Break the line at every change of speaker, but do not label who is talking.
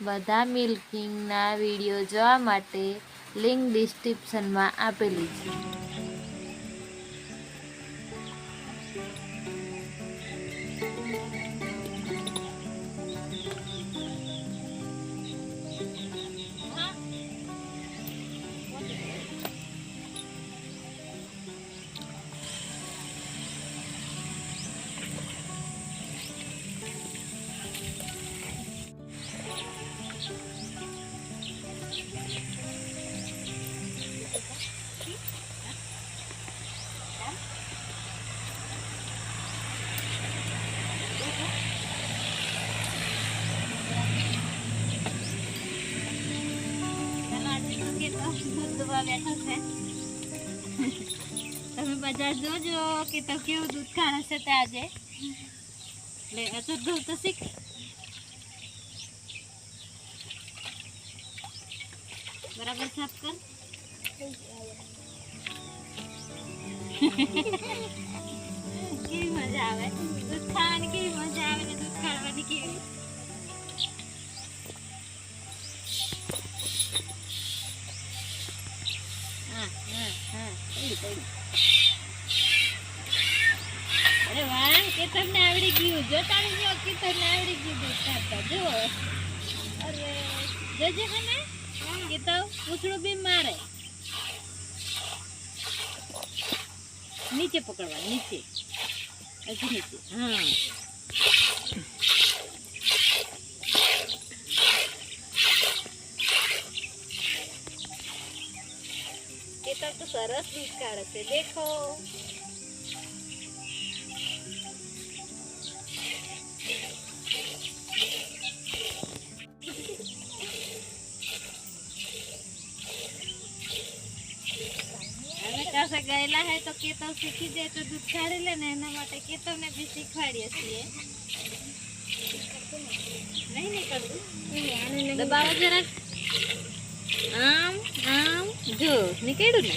બધા મિલ્કિંગના વીડિયો જોવા માટે લિંક ડિસ્ક્રિપ્શનમાં આપેલી છે.
તમે બજાર જોજો કે તો કેવું દૂધ ખાણ હશે તે આજે લે આ તો દૂધ તો શીખ બરાબર સાફ કર કેવી મજા આવે દૂધ ખાવાની કેવી મજા આવે ને દૂધ અરે વાહ કેતર ને આવડી ગયું જો તારે જો કે ને આવડી ગયું જો અરે જોજે મને કે પૂછડું બી મારે નીચે પકડવા નીચે હજી નીચે હા એ તો તો સરસ દુષ્કાળ હશે દેખો ગયેલા હે તો કેતવ શીખી જાય તો દૂધ કાઢી લે ને એના માટે કેતવને બી શીખવાડીએ છીએ. નહીં નીકળતું? દબાવો જરાક આમ આમ જો નીકળ્યું ને?